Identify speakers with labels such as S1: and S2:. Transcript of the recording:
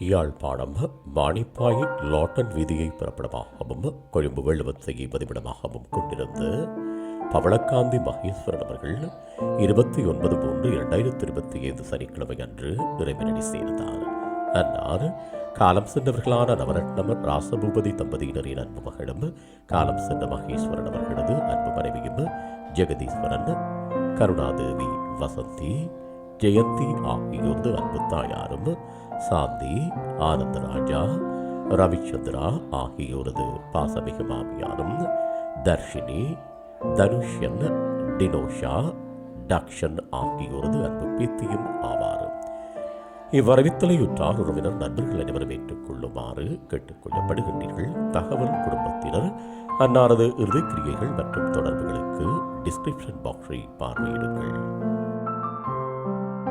S1: யாழ்ப்பாணம் மாணிப்பாய் லாட்டன் வீதியை பிறப்பிடமாகவும் கொழும்பு வெள்ளுவத்தையை பதிவிடமாகவும் கொண்டிருந்து பவளக்காந்தி மகேஸ்வரன் அவர்கள் இருபத்தி ஒன்பது மூன்று இரண்டாயிரத்தி இருபத்தி ஐந்து சனிக்கிழமை அன்று இறைவனடி சேர்ந்தார். அன்னார் காலம் சென்றவர்களான நவரத்னம் ராசபூபதி தம்பதியினரின் அன்பு மகளும் காலம் சென்ற மகேஸ்வரன் அவர்களது அன்பு மனைவியும் ஜெகதீஸ்வரன் கருணாதேவி வசந்தி ஜெயந்தி ஆகியோரது அன்பு தாயாரும் சாந்தி ஆனந்தராஜா ரவிச்சந்திரா ஆகியோரது பாசமிகு மாமியாரும் தர்ஷினி தனுஷன் டினோஷா டக்ஷன் ஆகியோரது அன்பு பேத்தியும் ஆவார் இவ்வரவித்தலையுற்றார் உறவினர் நண்பர்கள் அனைவரும் ஏற்றுக்கொள்ளுமாறு கேட்டுக்கொள்ளப்படுகின்றீர்கள் தகவல் குடும்பத்தினர் அன்னாரது இறுதிக்கிரியைகள் மற்றும் தொடர்புகளுக்கு டிஸ்கிரிப்ஷன் பாக்ஸை பார்வையிடுங்கள்